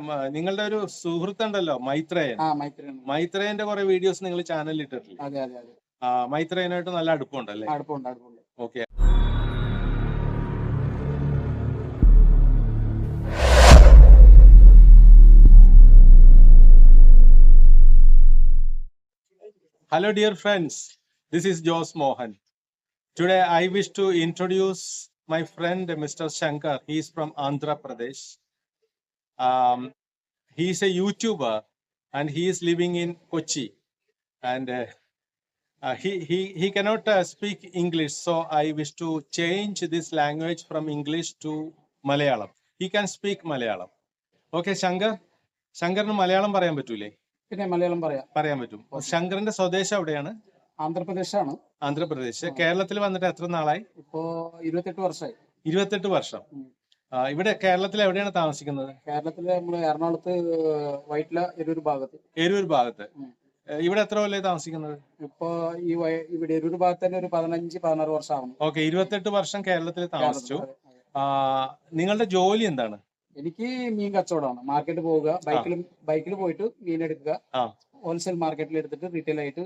മ- നിങ്ങളുടെ ഒരു സുഹൃത്തുണ്ടല്ലോ മൈത്രേയൻ ആ മൈത്രിയാണ് മൈത്രേയന്റെ കുറെ വീഡിയോസ് നിങ്ങൾ ചാനലിൽ ഇട്ടിട്ടില്ലേ ആ മൈത്രേയനായിട്ട് നല്ല അടുപ്പമുണ്ടല്ലേ അടുപ്പമുണ്ട് അടുപ്പമുണ്ട് okay Hello, dear friends. This is Jose Mohan. Today, I wish to introduce my friend, Mr. Shankar. He is from Andhra Pradesh. Um, he is a YouTuber and he is living in Kochi. And uh, uh, he, he, he cannot uh, speak English, so I wish to change this language from English to Malayalam. He can speak Malayalam. Okay, Shankar. ശങ്കറിന് മലയാളം പറയാൻ പറ്റൂലേ പിന്നെ മലയാളം പറയാം പറയാൻ പറ്റും ശങ്കറിന്റെ സ്വദേശം എവിടെയാണ് ആന്ധ്രാപ്രദേശാണ് ആന്ധ്രാപ്രദേശ് കേരളത്തിൽ വന്നിട്ട് എത്ര നാളായി ഇപ്പോ ഇരുപത്തെട്ട് വർഷമായി ഇരുപത്തെട്ട് വർഷം ഇവിടെ കേരളത്തിൽ എവിടെയാണ് താമസിക്കുന്നത്? കേരളത്തിൽ നമ്മൾ എറണാകുളത്ത് വൈറ്റില എരൂർ ഭാഗത്ത്. എരൂർ ഭാഗത്ത്. ഇവിടെ എത്ര കൊല്ലേ താമസിക്കുന്നത്? ഇപ്പോ ഈ ഇവിടെ എരൂർ ഭാഗത്ത് തന്നെ ഒരു പതിനഞ്ച് പതിനാറ് വർഷമാണ് ഓക്കെ ഇരുപത്തെട്ട് വർഷം കേരളത്തിൽ താമസിച്ചു. നിങ്ങളുടെ ജോലി എന്താണ്? എനിക്ക് മീൻ കച്ചവടമാണ്. മാർക്കറ്റ് പോവുക ബൈക്കിൽ ബൈക്കിൽ പോയിട്ട് മീൻ എടുക്കുക. ഹോൾസെയിൽ മാർക്കറ്റിൽ എടുത്തിട്ട് റീറ്റെയിൽ ആയിട്ട്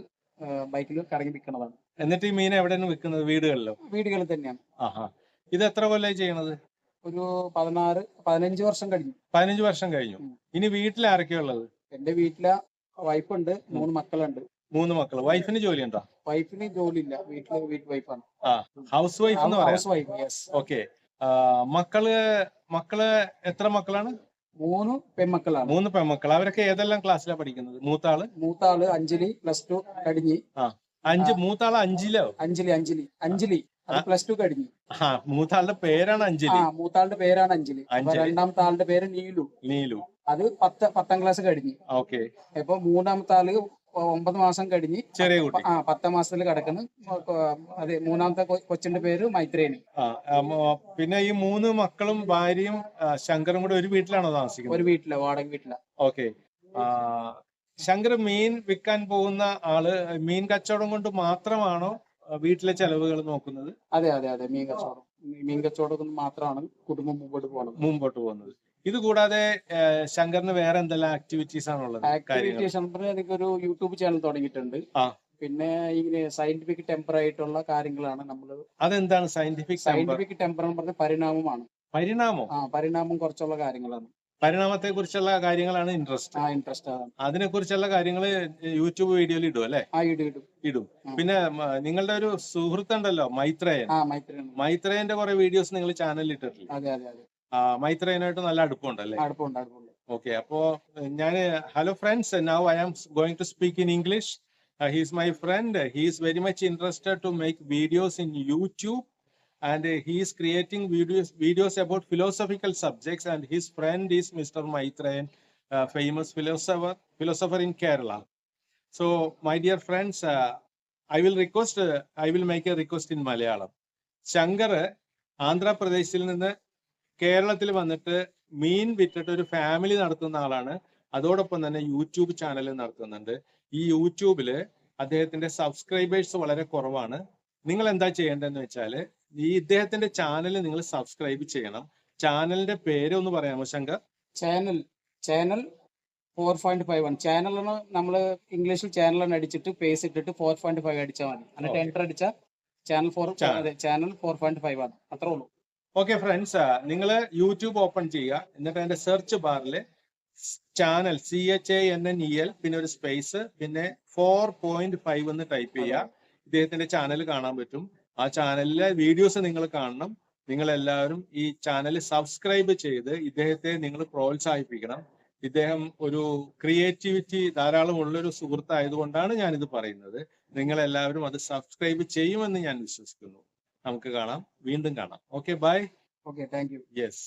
ബൈക്കിൽ കറങ്ങി വിൽക്കുന്നതാണ്. എന്നിട്ട് ഈ മീൻ എവിടെയാണ് വിൽക്കുന്നത്? വീടുകളിലോ? വീടുകളിൽ തന്നെയാണ്. ഇത് എത്ര കൊല്ലമായി ചെയ്യണത്? ഒരു പതിനാറ് പതിനഞ്ച് വർഷം കഴിഞ്ഞു. പതിനഞ്ച് വർഷം കഴിഞ്ഞു. ഇനി വീട്ടിൽ ആരൊക്കെയാ ഉള്ളത്? എന്റെ വീട്ടിലെ വൈഫുണ്ട് മൂന്ന് മക്കളുണ്ട്. മൂന്ന് മക്കൾ വൈഫിന് ജോലി ഉണ്ടോ? വൈഫിന് ജോലിയില്ല. വീട്ടിൽ വീട്ട് വൈഫാണ്. ആ. ഹൗസ് വൈഫ് എന്ന് പറയാം. House wife yes okay. മക്കൾ മക്കൾ എത്ര മക്കളാണ്? മൂന്ന് പെൺമക്കളാണ്. മൂന്ന് പെൺമക്കൾ അവരൊക്കെ ഏതെല്ലാം ക്ലാസ്സിലാണ് പഠിക്കുന്നത്? മൂത്താൾ? മൂത്താൾ അഞ്ജലി പ്ലസ് ടു കഴിഞ്ഞ്. അഞ്ച് മൂത്താൾ അഞ്ചിലോ? അഞ്ജലി അഞ്ജലി അഞ്ജലി പ്ലസ് ടു കഴിഞ്ഞു. ആ പേരാണ് അഞ്ജലി. ആ മൂത്താളുടെ പേരാണ് അഞ്ജലി. രണ്ടാമത്തെ ആളുടെ പേര് നീലു. നീലു. അത് പത്ത് പത്താം ക്ലാസ് കഴിഞ്ഞ്. ഓക്കെ. ഇപ്പൊ മൂന്നാമത്തെ ആൾ ഒമ്പത് മാസം കഴിഞ്ഞ് ചെറിയ കുട്ടി. ആ പത്താം മാസത്തിൽ കിടക്കുന്നു. അതെ മൂന്നാമത്തെ കൊച്ചിന്റെ പേര് ആ, പിന്നെ ഈ മൂന്ന് മക്കളും ഭാര്യയും ശങ്കറും കൂടെ ഒരു വീട്ടിലാണോ താമസിക്കുന്നത്? ഒരു വീട്ടിലെ വാടക വീട്ടില. ഓക്കെ. ശങ്കർ മീൻ വിൽക്കാൻ പോകുന്ന ആൾ മീൻ കച്ചവടം കൊണ്ട് മാത്രമാണോ വീട്ടിലെ ചെലവുകൾ നോക്കുന്നത് അതെ അതെ അതെ. മീൻ കച്ചവടം. മീൻ കച്ചവടം മാത്രമാണ് കുടുംബം മുമ്പോട്ട് പോകുന്നത്. മുമ്പോട്ട് പോകുന്നത്. ഇത് കൂടാതെ ശങ്കറിന് വേറെ എന്തെല്ലാം ആക്ടിവിറ്റീസ് ആണുള്ളത് ആക്ടിവിറ്റീസ് എന്ന് എനിക്കൊരു യൂട്യൂബ് ചാനൽ തുടങ്ങിയിട്ടുണ്ട്. പിന്നെ ഇങ്ങനെ സയന്റിഫിക് ടെമ്പർ ആയിട്ടുള്ള കാര്യങ്ങളാണ് നമ്മൾ അതെന്താണ് സയന്റിഫിക് സയന്റിഫിക് ടെമ്പർ എന്ന് പറഞ്ഞ പരിണാമമാണ്. പരിണാമം? ആ പരിണാമം കുറച്ചുള്ള കാര്യങ്ങളാണ്. പരിണാമത്തെ കുറിച്ചുള്ള കാര്യങ്ങളാണ് ഇൻട്രസ്റ്റ് ഇൻട്രസ്റ്റ് ആണ് അതിനെ കുറിച്ചുള്ള കാര്യങ്ങൾ യൂട്യൂബ് വീഡിയോയിൽ ഇടും അല്ലെ? ഇടും പിന്നെ നിങ്ങളുടെ ഒരു സുഹൃത്തുണ്ടല്ലോ മൈത്രേയൻ. മൈത്രേയന്റെ കുറെ വീഡിയോസ് നിങ്ങൾ ചാനലിൽ ഇട്ടിട്ടില്ല? മൈത്രേയനായിട്ട് നല്ല അടുപ്പമുണ്ടല്ലേ അടുപ്പമുണ്ട് അടുപ്പമുണ്ട്. ഓക്കെ അപ്പോ ഞാൻ hello friends now I am going to speak in English he's my friend he's very much interested to make videos in YouTube and uh, he is creating videos videos about philosophical subjects and his friend is mr maitrayan uh, famous philosopher philosopher in kerala so my dear friends uh, i will request uh, i will make a request in malayalam Shankar ആന്ധ്രാപ്രദേശിൽ നിന്ന് കേരളത്തിൽ വന്നിട്ട് മീൻ വിറ്റിട്ട് ഒരു family നടത്തുന്ന ആളാണ് അതോടൊപ്പം തന്നെ യൂട്യൂബ് ചാനൽ നടത്തുന്നുണ്ട് ഈ യൂട്യൂബിൽ അദ്ദേഹത്തിന്റെ സബ്സ്ക്രൈബേഴ്സ് വളരെ കുറവാണ് നിങ്ങൾ എന്താ ചെയ്യേണ്ടതെന്ന് വെച്ചാൽ ഈ ഇദ്ദേഹത്തിന്റെ ചാനൽ നിങ്ങൾ സബ്സ്ക്രൈബ് ചെയ്യണം. ചാനലിന്റെ പേര് ഒന്ന് പറയാമോ Shankar? Channel channel four point five ആണ് ചാനലാണ് നമ്മൾ ഇംഗ്ലീഷിൽ ചാനലാണ് അടിച്ചിട്ട് പേസ് ഇട്ടിട്ട് ഫോർ പോയിന്റ് ഫൈവ് അടിച്ചാൽ മതി. എന്നിട്ട്. എന്റർ അടിച്ചാൽ channel four channel four point five ആണ്. അത്രേ ഉള്ളൂ. ഓക്കെ ഫ്രണ്ട്സ് നിങ്ങൾ യൂട്യൂബ് ഓപ്പൺ ചെയ്യുക. എന്നിട്ട് അതിന്റെ സെർച്ച് ബാറിൽ channel C H A N N E L പിന്നെ ഒരു സ്പേസ് പിന്നെ ഫോർ പോയിന്റ് ഫൈവ് എന്ന് ടൈപ്പ് ചെയ്യുക. ഇദ്ദേഹത്തിന്റെ ചാനൽ കാണാൻ പറ്റും. ആ ചാനലിലെ വീഡിയോസ് നിങ്ങൾ കാണണം. നിങ്ങൾ എല്ലാവരും ഈ ചാനൽ സബ്സ്ക്രൈബ് ചെയ്ത് ഇദ്ദേഹത്തെ നിങ്ങൾ പ്രോത്സാഹിപ്പിക്കണം. ഇദ്ദേഹം ഒരു ക്രിയേറ്റിവിറ്റി ധാരാളം ഉള്ളൊരു സുഹൃത്തായതുകൊണ്ടാണ് ഞാൻ ഇത് പറയുന്നത്. നിങ്ങൾ എല്ലാവരും അത് സബ്സ്ക്രൈബ് ചെയ്യുമെന്ന് ഞാൻ വിശ്വസിക്കുന്നു. നമുക്ക് കാണാം. വീണ്ടും കാണാം. Okay bye okay thank you yes